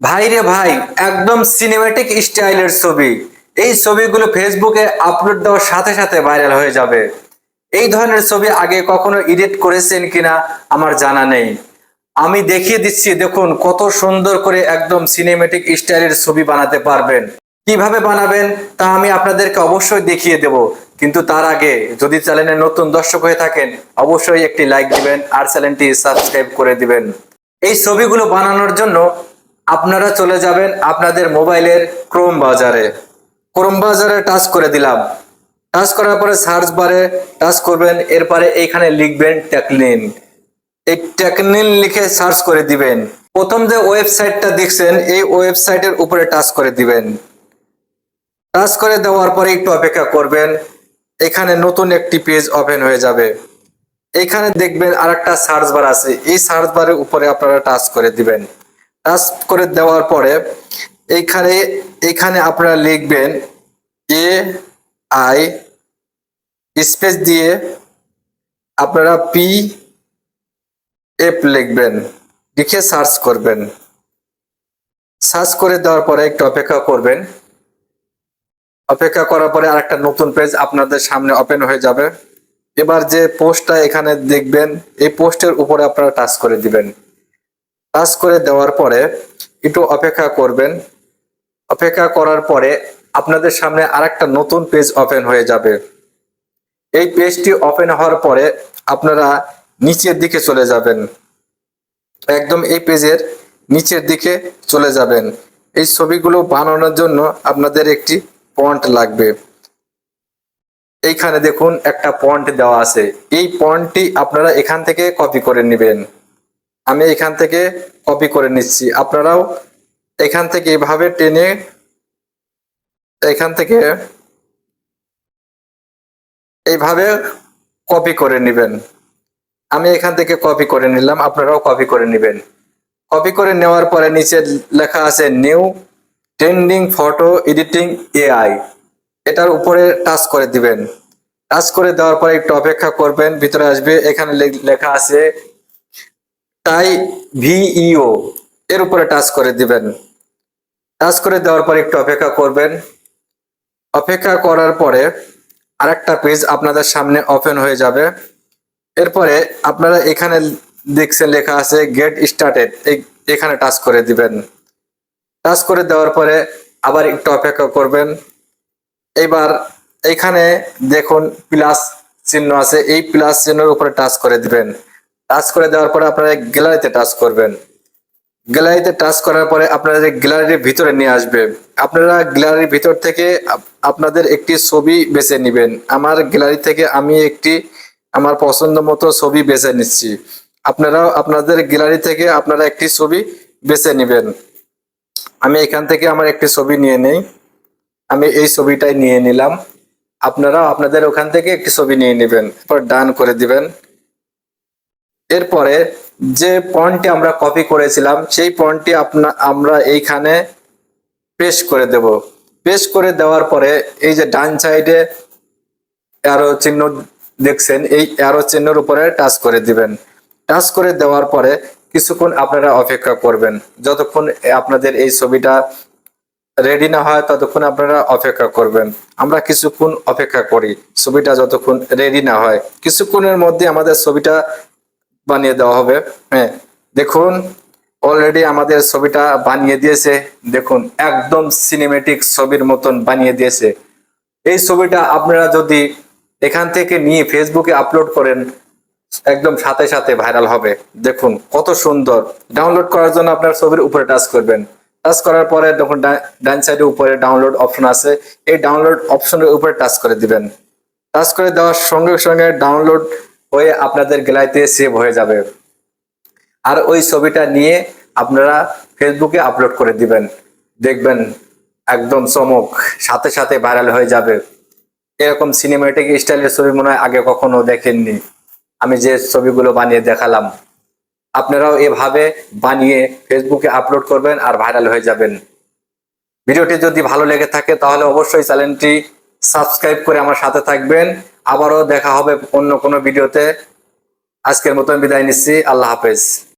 ভাই রে ভাই, একদম সিনেমেটিক স্টাইলের ছবি। এই ছবিগুলো ফেসবুকে আপলোড দেওয়ার সাথে সাথে ভাইরাল হয়ে যাবে। এই ধরনের ছবি আগে কখনো এডিট করেছেন কিনা আমার জানা নেই। আমি দেখিয়ে দিচ্ছি, দেখুন কত সুন্দর করে একদম সিনেমেটিক স্টাইলের ছবি বানাতে পারবেন। কীভাবে বানাবেন তা আমি আপনাদেরকে অবশ্যই দেখিয়ে দেব। কিন্তু তার আগে যদি চ্যানেলে নতুন দর্শক হয়ে থাকেন, অবশ্যই একটি লাইক দিবেন আর চ্যানেলটি সাবস্ক্রাইব করে দিবেন। এই ছবিগুলো বানানোর জন্য আপনারা চলে যাবেন আপনাদের মোবাইলের ক্রোম বাজারে। ক্রোম বাজারে টাচ করে দিলাম। টাচ করার পরে সার্চ বারে টাচ করবেন, এরপরে এইখানে লিখবেন টেকনিন। এই টেকনিন লিখে সার্চ করে দিবেন। প্রথম যে ওয়েবসাইটটা দেখছেন, এই ওয়েবসাইটের উপরে টাচ করে দিবেন। টাচ করে দেওয়ার পরে একটু অপেক্ষা করবেন। এখানে নতুন একটি পেজ ওপেন হয়ে যাবে। এখানে দেখবেন আরেকটা সার্চ বার আছে। এই সার্চ বারের উপরে আপনারা টাচ করে দিবেন। টাচ করে দেওয়ার পরে এইখানে এখানে আপনারা লিখবেন এ, আই, স্পেস দিয়ে আপনারা পি, এফ লিখবেন। লিখে সার্চ করবেন। সার্চ করে দেওয়ার পরে একটু অপেক্ষা করবেন। অপেক্ষা করার পরে আরেকটা নতুন পেজ আপনাদের সামনে ওপেন হয়ে যাবে। এবার যে পোস্টটা এখানে দেখবেন, এই পোস্টের উপরে আপনারা টাচ করে দিবেন। টাচ করে দেওয়ার পরে একটু অপেক্ষা করবেন। অপেক্ষা করার পরে আপনাদের সামনে আরেকটা নতুন পেজ ওপেন হয়ে যাবে। এই পেজটি ওপেন হওয়ার পরে আপনারা নিচের দিকে চলে যাবেন। একদম এই পেজের নিচের দিকে চলে যাবেন। এই ছবিগুলো বানানোর জন্য আপনাদের একটি পয়েন্ট লাগবে। এইখানে দেখুন একটা পয়েন্ট দেওয়া আছে। এই পয়েন্টটি আপনারা এখান থেকে কপি করে নেবেন। আমি এখান থেকে কপি করে নিচ্ছি। আপনারাও এখান থেকে এভাবে টেনে এখান থেকে এইভাবে কপি করে নেবেন। আমি এখান থেকে কপি করে নিলাম, আপনারাও কপি করে নেবেন। কপি করে নেওয়ার পরে নিচে লেখা আছে new trending photo editing AI এটার উপরে টাচ করে দিবেন। টাচ করে দেওয়ার পরে একটু অপেক্ষা করবেন, ভিতরে আসবে, এখানে লেখা আছে টাই ভিইও এর উপরে টাচ করে দিবেন। টাচ করে দেওয়ার পরে একটু অপেক্ষা করবেন। অপেক্ষা করার পরে আরেকটা পেজ আপনাদের সামনে ওপেন হয়ে যাবে। এরপরে আপনারা এখানে দেখছেন লেখা আছে গেট স্টার্টেড এখানে টাচ করে দিবেন। টাচ করে দেওয়ার পরে আবার একটু অপেক্ষা করবেন। এবার এখানে দেখুন প্লাস চিহ্ন আছে, এই প্লাস চিহ্নের উপরে টাচ করে দিবেন। টাচ করে দেওয়ার পরে আপনারা গ্যালারিতে টাচ করবেন। গ্যালারিতে টাচ করার পরে আপনারা গ্যালারির ভিতরে নিয়ে আসবে, আপনারা গ্যালারির ভিতর থেকে আপনাদের একটি ছবি বেছে নেবেন। আমার গ্যালারি থেকে আমি একটি আমার পছন্দ মতো ছবি বেছে নিচ্ছি। আপনারাও আপনাদের গ্যালারি থেকে আপনারা একটি ছবি বেছে নেবেন। আমি এখান থেকে আমার একটি ছবি নিয়ে নেই। আমি এই ছবিটাই নিয়ে নিলাম। আপনারাও আপনাদের ওখান থেকে একটি ছবি নিয়ে নেবেন। তারপর ডান করে দিবেন। এরপরে যে পয়েন্টটি আমরা কপি করেছিলাম, সেই পয়েন্টটি আপনা, আমরা এইখানে পেস্ট করে দেব। পেস্ট করে দেওয়ার পরে এই যে ডান সাইডে অ্যারো চিহ্ন দেখছেন, এই অ্যারো চিহ্নের উপরে টাচ করে দিবেন। টাচ করে দেওয়ার পরে কিছুক্ষণ আপনারা অপেক্ষা করবেন। যতক্ষণ আপনাদের এই ছবিটা রেডি না হয়, ততক্ষণ আপনারা অপেক্ষা করবেন। আমরা কিছুক্ষণ অপেক্ষা করি, ছবিটা যতক্ষণ রেডি না হয়। কিছুক্ষণের মধ্যে আমাদের ছবিটা বানিয়ে দেওয়া হবে। হ্যাঁ দেখুন অলরেডি আমাদের ছবিটা বানিয়ে দিয়েছে। দেখুন, একদম সিনেমেটিক ছবির মতন বানিয়ে দিয়েছে। এই ছবিটা আপনারা যদি এখান থেকে নিয়ে ফেসবুকে আপলোড করেন, একদম সাথে সাথে ভাইরাল হবে। দেখুন, কত সুন্দর। ডাউনলোড করার জন্য আপনার ছবির উপরে টাচ করবেন। টাচ করার পরে দেখুন ডা- ডান সাইডে উপরে ডাউনলোড অপশন আছে। এই ডাউনলোড অপশনের উপরে টাচ করে দিবেন। টাচ করে দেওয়ার সঙ্গে সঙ্গে ডাউনলোড হয়ে আপনাদের গ্যালারিতে সেভ হয়ে যাবে। আর ওই ছবিটা নিয়ে আপনারা ফেসবুকে আপলোড করে দিবেন। দেখবেন একদম চমক, সাথে সাথে ভাইরাল হয়ে যাবে। এরকম সিনেমেটিক স্টাইলের ছবি মনে হয় আগে কখনো দেখেননি। আমি যে ছবিগুলো বানিয়ে দেখালাম, আপনারাও এভাবে বানিয়ে ফেসবুকে আপলোড করবেন আর ভাইরাল হয়ে যাবেন। ভিডিওটি যদি ভালো লেগে থাকে, তাহলে অবশ্যই চ্যানেলটি সাবস্ক্রাইব করে আমার সাথে থাকবেন। আবারও দেখা হবে অন্য কোনো ভিডিওতে। আজকের মতন বিদায় নিচ্ছি। আল্লাহ হাফেজ।